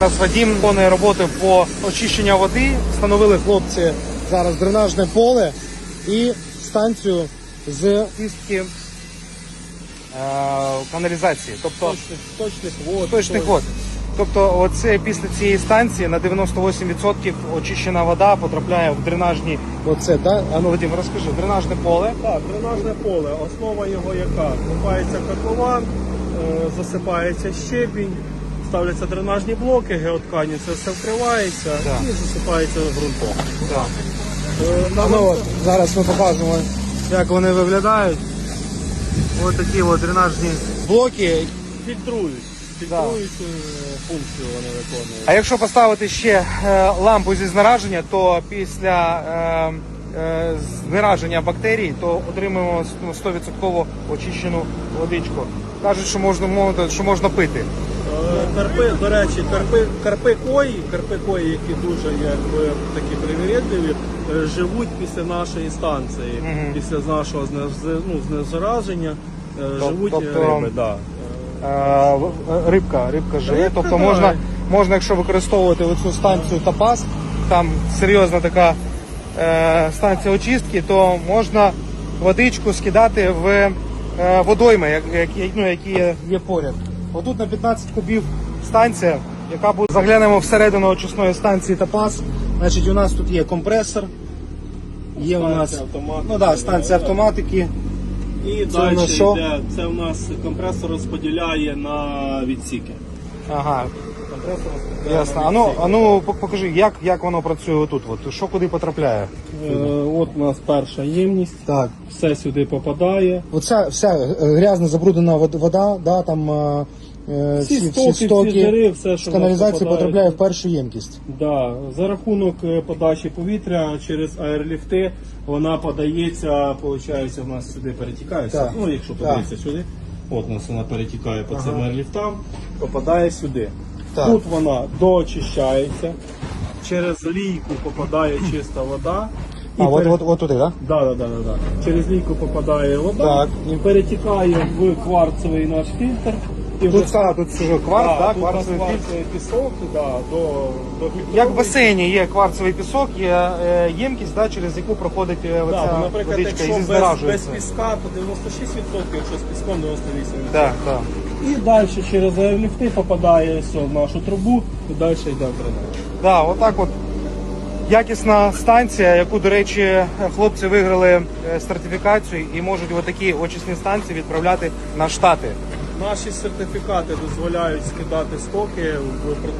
Зараз Вадім виконує роботи по очищенню води. Встановили хлопці зараз дренажне поле і станцію з чистки е, каналізації, тобто Точних, точних вод. точних вод. Тобто, оце після цієї станції на 98% очищена вода потрапляє в дренажні. Оце, да? А ну Вадим, розкажи, дренажне поле. Так, дренажне поле. Основа його яка? Копається котлован, е, засипається щебінь, ставляться дренажні блоки, геоткані, це все вкривається Так. і засипається ґрунтом. Так. Е, на Ну, от, зараз ми покажемо, як вони виглядають. Ось такі от дренажні блоки. Фільтрують. Фільтрують е, функцію вони виконують. А якщо поставити ще е, лампу зі знараження, то після е, е, знараження бактерій, то отримуємо 100% очищену водичку. Кажуть, що можна мовити, що можна пити. Е, Карпи, до речі, карпи, карпи кої, карпи кої, які дуже якби, такі привірідливі, е, живуть після нашої станції, Мгм. після нашого ну, знезараження, е, Тоб- живуть тобто- риби. Да. Е, в- е, рибка, рибка живе. Рибка, тобто можна, можна, якщо використовувати оцю станцію Тапас, там серйозна така е, станція очистки, то можна водичку скидати в е, водойми, як, які, ну, які є, є поряд. Отут на 15 кубів станція, яка буде заглянемо всередину очисної станції Тапас. Значить, у нас тут є компресор. Є у нас Станція автоматики. ну, да, станція автоматики. І Це у далі нас що? йде, це у нас компресор розподіляє на відсіки. Ага, Компресор розподіляє Ясно. на А ну, а ну покажи, як, як воно працює тут? От, що куди потрапляє? Е, От у нас перша ємність, Так. все сюди попадає. Оця вся е, грязна забруднена вода, да, там е, Всі всі, стоки, всі жири, все, що в нас попадає. потрапляє в першу ємкість. Да, за рахунок е, подачі повітря через аерліфти вона подається, виходить, у нас сюди перетікає. Так. Ну, якщо Так. сюди, от у нас вона перетікає по цим аерліфтам, попадає сюди. Так. Тут вона доочищається, через лійку попадає чиста вода. А, от, пере- от, от туди, так? Да, да, да, да, да. Через лійку попадає вода, Так. і перетікає в кварцевий наш фільтр. І Тут, вже- а, тут вже кварц, Да, да, тут у нас кварцевий кварцевий пісок, да, до, до Як в басейні є кварцевий пісок, є е, ємкість, да, через яку проходить е, Да, оця наприклад, водичка і якщо без, без піска, то 96%, якщо з піском 98%. Так, так. І далі через аерліфти попадає все в нашу трубу і далі йде в дренаж. Да, отак от якісна станція, яку, до речі, хлопці виграли е, сертифікацію і можуть отакі очисні станції відправляти на штати. Наші сертифікати дозволяють скидати стоки в протоці.